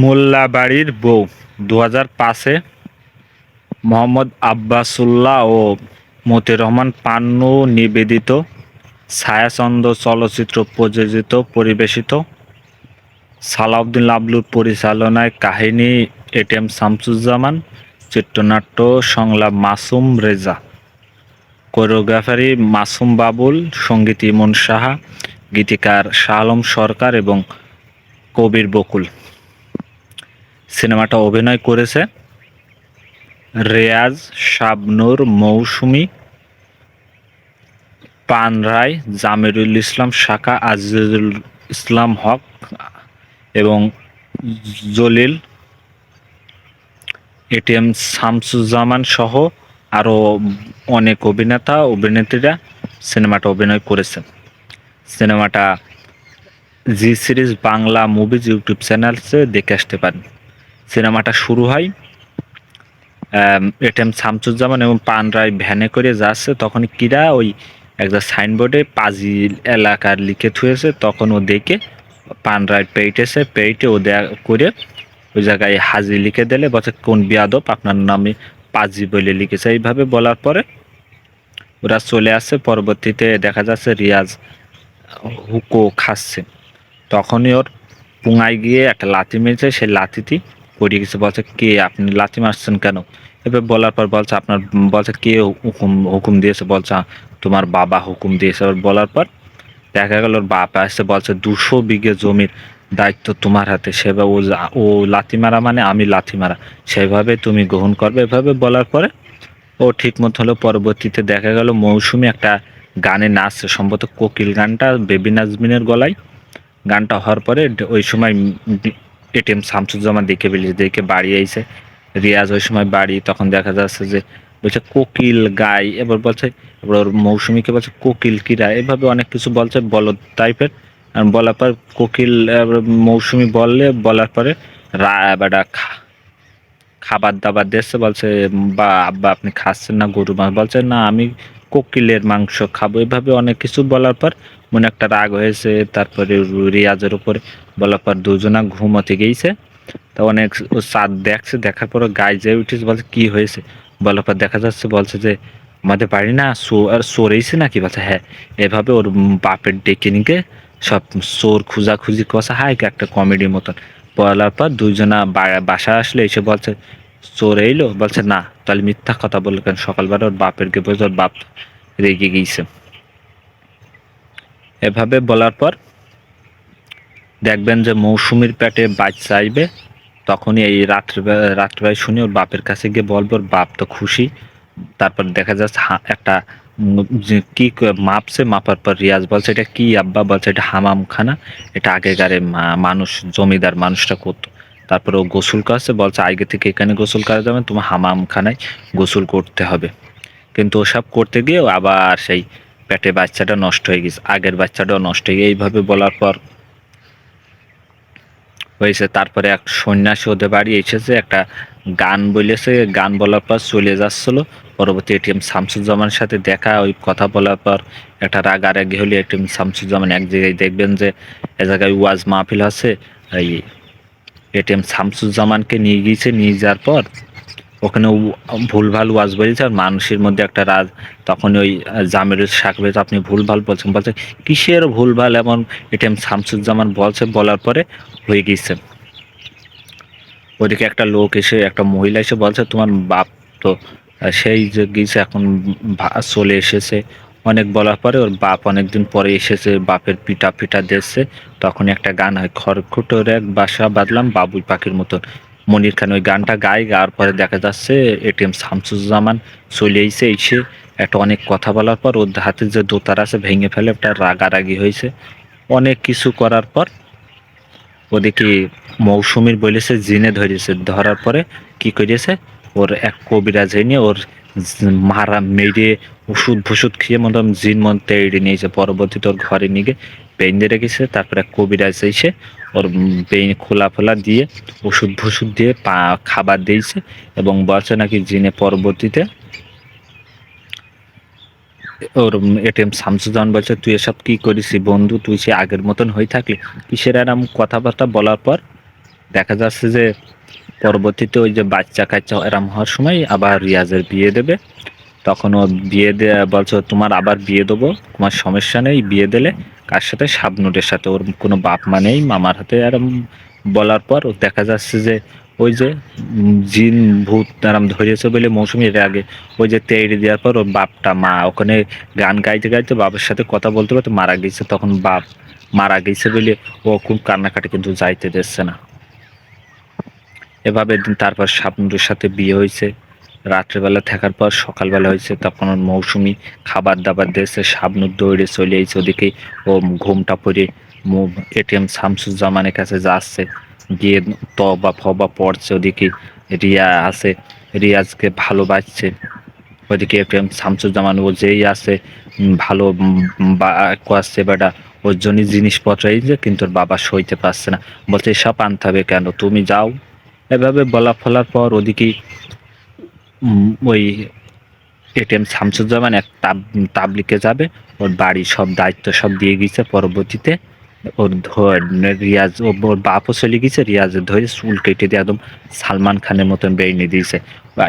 মোল্লাবাড়ির বউ। দু হাজার পাঁচে মোহাম্মদ আব্বাসুল্লাহ ও মতি রহমান পান্নু নিবেদিত ছায়াচন্দ্র চলচ্চিত্র প্রযোজিত, পরিবেশিত। সালাউদ্দিন লাবলুর পরিচালনায় কাহিনী এটিএম শামসুজ্জামান, চিত্রনাট্য সংলাপ মাসুম রেজা। কোরিওগ্রাফারি মাসুম বাবুল, সংগীত ইমন সাহা, গীতিকার শাহ আলম সরকার এবং কবির বকুল। সিনেমাটা অভিনয় করেছে রেয়াজ, শাবনুর, মৌসুমী, পান রায়, জামিরুল ইসলাম, শাখা আজিজুল ইসলাম হক এবং জলিল, এটিএম শামসুজ্জামান সহ আরও অনেক অভিনেতা, অভিনেত্রীরা সিনেমাটা অভিনয় করেছেন সিনেমাটা Zee series Bangla movies YouTube চ্যানেলসে দেখে আসতে পারেন। সিনেমাটা শুরু হয় এটিএম শামসুজ্জামান এবং পান রায় ভ্যানে করে যাচ্ছে তখন কিরা ওই একটা সাইনবোর্ডে পাজি এলাকার লিখে থুয়েছে, তখন ও দেখে পান রায় পেইটেছে, পেইটে ও দেয়া করে ওই জায়গায় হাজি লিখে দিলে, বলছে, কোন বিয়াদব, আপনার নামে পাজি বলে লিখেছে। এইভাবে বলার পরে ওরা চলে আসছে, পরবর্তীতে দেখা যাচ্ছে রিয়াজ হুকো খাচ্ছে। তখনই ওর পুঙায় গিয়ে একটা লাথি মেরেছে, সেই লাথিটি পড়ে গেছে, বলছে কে আপনি লাথি মারছেন কেন? এবার বলার পর বলছে আপনার, বলছে কে হুকুম হুকুম দিয়েছে, বলছে তোমার বাবা হুকুম দিয়েছে। এবার বলার পর দেখা গেল ওর বাবা আসছে বলছে, দুশো বিঘে জমির দায়িত্ব তোমার হাতে। সেভাবে ও ও লাথি মারা মানে আমি লাথি মারা। সেভাবে তুমি গ্রহণ করবে, এভাবে বলার পরে ও ঠিক মতো হলো। পরবর্তীতে দেখা গেল মৌসুমি একটা গানে নাচছে, সম্ভবত কোকিল গানটা বেবি নাজমিনের গলায়। গানটা হওয়ার পরে ওই সময় এটিএম শামসুজ্জামান ফেলেছে, দেখে বাড়ি আইছে। রিয়াজ ওই সময় বাড়ি, তখন দেখা যাচ্ছে যে বলছে কোকিল গাই, এবার বলছে, এবার ওর মৌসুমিকে বলছে কোকিল কিরা, এভাবে অনেক কিছু বলছে, বলদ টাইপের আর বলার পর কোকিল মৌসুমি বললে, বলার পরে রা বেটা খাবার দাবার দিচ্ছে, বলছে, বা আব্বা, আপনি খাচ্ছেন না গরু মাছ বলছে, না, আমি কোকিলের মাংস খাব। এভাবে অনেক কিছু বলার পর মনে একটা রাগ হয়েছে। তারপরে রিয়াজের উপরে বলার পর দুজনা ঘুমোতে গিয়েছে তা অনেক ও চাঁদ দেখছে, দেখার পর গায়ে যেয়ে উঠেছে বলছে, কি হয়েছে? বলার পর দেখা যাচ্ছে বলছে যে, আমাদের বাড়ি না আর চোরেইছে নাকি? বলছে হ্যাঁ। এভাবে ওর বাপের ডেকে নিকে সব চোর খুঁজাখুঁজি কষা হাই একটা কমেডি মতন। বলার পর দুইজনা বাসা আসলে এসে বলছে চোর এইলো বলছে, না, তাহলে মিথ্যা কথা বলল কেন? সকালবেলা ওর বাপের গে বলছে ওর বাপ রেগে গিয়েছে এভাবে বলার পর দেখবেন যে মৌসুমির পেটে বাচ্চা আইবে, তখনই এই রাত্রিবেলা রাত্রিবেলায় শুনে ওর বাপের কাছে গিয়ে বলব, ওর বাপ তো খুশি। তারপর দেখা যাচ্ছে একটা কি মাপছে, মাপার পর রিয়াজ বলছে, এটা কি আব্বা? বলছে, এটা হামামখানা। এটা আগেকারে মানুষ, জমিদার মানুষটা করতো। তারপরে ও গোসল করছে বলছে, আগে থেকে এখানে গোসল করা যাবে তোমার হামামখানায় গোসল করতে হবে। কিন্তু ওসব করতে গিয়ে আবার সেই পেটে বাচ্চাটা নষ্ট হয়ে গেছে, আগের বাচ্চাটাও নষ্ট হয়ে এইভাবে বলার পর হয়েছে, তারপরে এক সন্ন্যাসী ওদের বাড়ি এসেছে, একটা গান বলেছে, গান বলার পর চলে যাচ্ছিল। পরবর্তী এটিএম শামসুজ্জামানের সাথে দেখা, ওই কথা বলার পর একটা রাগারাগি হলে এটিএম শামসুজ্জামান এক জায়গায় দেখবেন যে, এ জায়গায় ওয়াজ মাহফিল আছে, এই এটিএম শামসুজ্জামানকে নিয়ে গিয়েছে, নিয়ে যাওয়ার পর ওখানে ভুলভাল ওয়াজ বলেছে আর মানুষের মধ্যে একটা রাজ, তখন ওই জামিরুল সাকবে আপনি ভুলভাল বলছেন। বলছে, কিসের ভুলভাল এমন? এটিএম শামসুজ্জামান বলছে, বলার পরে হয়ে গিয়েছে। ওদিকে একটা লোক এসে, একটা মহিলা এসে বলছে, তোমার বাপ তো সেই যে গিয়েছে, এখন চলে এসেছে। অনেক বলার পরে ওর বাপ অনেকদিন পরে এসেছে, বাপের পিঠা পিঠা দিয়েছে। তখন একটা গান হয় খড়কুটোর এক বাসা বাঁধলাম বাবুই পাখির মতন। মনির খান ওই গানটা গায়ে, গাওয়ার পরে দেখা যাচ্ছে এটিএম শামসুজ্জামান চলে এসে এসে একটা অনেক কথা বলার পর ওর হাতে যে দোতার আছে ভেঙে ফেলে একটা রাগারাগি হয়েছে। অনেক কিছু করার পর ওদিকে মৌসুমীর বলেছে, জিনে ধরেছে। ধরার পরে কি করেছে? ওর এক কবিরাজ নিয়ে ওর মারা মেরে ওষুধ ফষুধ খেয়ে মতন জিন মন তেড়ে নিয়েছে। পরবর্তীতে ওর ঘরে নিয়ে বেঁধে রেখেছে, তারপরে কবিরাজ এসে ওর বেইন খোলা ফোলা দিয়ে ওষুধ ফষুধ দিয়ে পা, খাবার দিয়েছে এবং বলছে নাকি জিনে পরবর্তীতে ওর এটিএম শামসুজ্জামান বলছে, তুই এসব কি করিস বন্ধু? তুই সে আগের মতন হয়ে থাকলি? কিসের এরম কথাবার্তা বলার পর দেখা যাচ্ছে যে পরবর্তীতে ওই যে বাচ্চা কাচ্চা এরম হওয়ার সময় আবার রিয়াজের বিয়ে দেবে। তখন ও বিয়ে বলছে তোমার আবার বিয়ে দেবো, তোমার সমস্যা নেই, বিয়ে দিলে কার সাথে? শাবনুরের সাথে। ওর কোনো বাপ মা নেই, মামার হাতে এরম বলার পর ও দেখা যাচ্ছে যে ওই যে জিন ভূত এরম ধরেছে বলে মৌসুমীর আগে। ওই যে তেড়ে দেওয়ার পর ওর বাপটা মা, ওখানে গান গাইতে গাইতে বাবার সাথে কথা বলতে বলতে মারা গেছে। তখন বাপ মারা গেছে বলে ও খুব কান্নাকাটি কিন্তু যাইতে দিচ্ছে না। এভাবে তারপর শাবনুরের সাথে বিয়ে হয়েছে। রাত্রেবেলা থাকার পর সকালবেলা হয়েছে তখন ওর মৌসুমি খাবার দাবার দিয়েছে, শাবনুর দৌড়ে চলে এসেছে ওদিকে ও ঘুমটা পরে এটিএম শামসুজ্জামানের কাছে যাচ্ছে। গিয়ে ত তবা ফবা পড়ছে ওদিকে, রিয়া আছে, রিয়াজকে ভালোবাসছে। ওদিকে এটিএম শামসুজ্জামান ও যেই আছে ভালো বা আসছে বেটা। ওর জন্য জিনিসপত্র এই যে, কিন্তু ওর বাবা সইতে পারছে না। বলছে, এসব আনতে হবে কেন? তুমি যাও। এভাবে বলা ফলার পর ওদিকে ওই এটিএম শামসুজ্জামান এক তাব, তাবলিকে যাবে, ওর বাড়ি সব দায়িত্ব সব দিয়ে গেছে পরবর্তীতে। ওর রিয়াজ ওর বাপও চলে গেছে রিয়াজের ধরে চুল কেটে দিয়ে একদম সালমান খানের মতন বেরিয়ে দিয়েছে।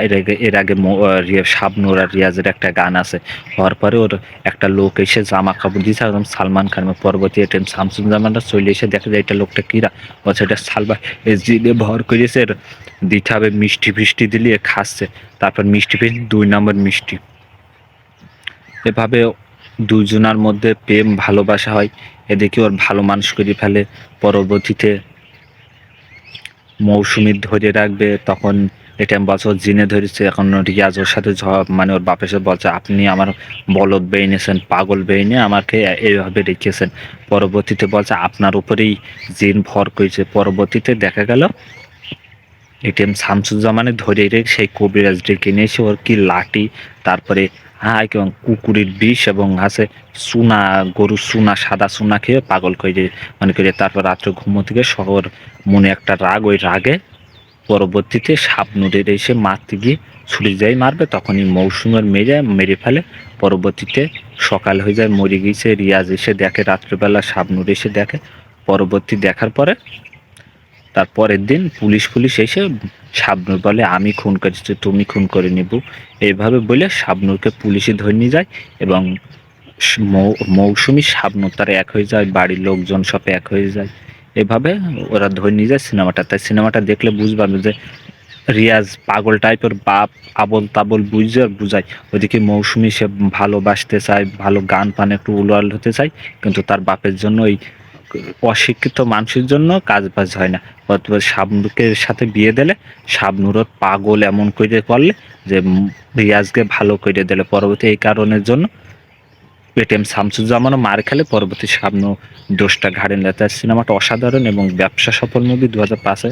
এর আগে এর আগে আহ, আর রিয়াজের একটা গান আছে। হওয়ার পরে ওর একটা লোক এসে জামা কাপড় দিয়েছে একদম সালমান খান পরবর্তী এটিএম শামসুজ্জামানটা চলে এসে দেখে যায় এটা লোকটা কিরা? বলছে এটা এস জিনে ভর করেছে দিতে হবে মিষ্টি ফিষ্টি দিলে খাচ্ছে তারপর মিষ্টি ফিষ্টি দুই নম্বর মিষ্টি। এভাবে দুজনার মধ্যে প্রেম, ভালোবাসা হয়। এদিকে ওর ভালো মানুষ করে ফেলে। পরবর্তীতে মৌসুমি ধরে রাখবে, তখন এটা বছর জিনে ধরেছে। এখন রিয়াজ ওর সাথে মানে ওর বাপের সাথে বলছে, আপনি আমার বলদ বেইনেছেন পাগল বেইনে আমাকে এইভাবে রেখেছেন। পরবর্তীতে বলছে, আপনার উপরেই জিন ভর করেছে। পরবর্তীতে দেখা গেল এটিএম শামসুজ্জামানে ধরে রেখে সেই কবিরাজ ডেকে নিয়ে এসে ওর কি লাঠি, তারপরে হ্যাঁ এবং কুকুরের বিষ এবং আছে চুনা গরুর চুনা সাদা চুনা খেয়ে পাগল করে মানে করে তারপর রাত্রে ঘুমো থেকে শহর মনে একটা রাগ, ওই রাগে পরবর্তীতে সাপ নুরের এসে মারতে গিয়ে ছুরি যাই মারবে, তখনই মৌসুমের মেরে মেরে ফেলে। পরবর্তীতে সকাল হয়ে যায়, মরে গিয়েছে, রিয়াজ এসে দেখে, রাত্রেবেলা শাবনুর এসে দেখে। পরবর্তী দেখার পরে তার পরের দিন পুলিশ পুলিশ এসে শাবনুর বলে, আমি খুন করেছি, তুমি খুন করে নিব। এইভাবে বলে শাবনুরকে পুলিশে ধরে নিয়ে যায় এবং মৌসুমি শাবনুর তারা এক হয়ে যায়, বাড়ির লোকজন সব এক হয়ে যায়। এভাবে ওরা ধরে নিয়ে যায় সিনেমাটা। তাই সিনেমাটা দেখলে বুঝবা যে রিয়াজ পাগল টাইপের বাপ, আবল তাবল বুঝে, বুঝায়। ওদিকে মৌসুমি সে ভালোবাসতে চায়, ভালো গান পান একটু উলাল হতে চায়, কিন্তু তার বাপের জন্য ওই অশিক্ষিত মানুষের জন্য কাজ বাজ হয় না। অথবা শাবনুরকে সাথে বিয়ে দিলে শাবনুরত পাগল এমন করে করলে যে রিয়াজকে ভালো করে দিলে। পরবর্তী এই কারণের জন্য পেটিএম শামসুজ্জামানও মার খেলে পরবর্তী সামনে দোষটা ঘাড়ে নিলে। তার সিনেমাটা অসাধারণ এবং ব্যবসা সফল মুভি দু হাজার পাঁচে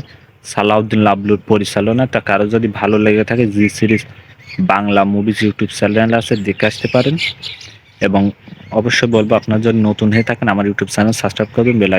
সালাউদ্দিন লাবলুর পরিচালনা তা কারও যদি ভালো লেগে থাকে, Zee series Bangla movies YouTube channel আছে, দেখে আসতে পারেন। এবং অবশ্যই বলব আপনার যদি নতুন হয়ে থাকেন আমার ইউটিউব চ্যানেল সাবস্ক্রাইব করবেন বেল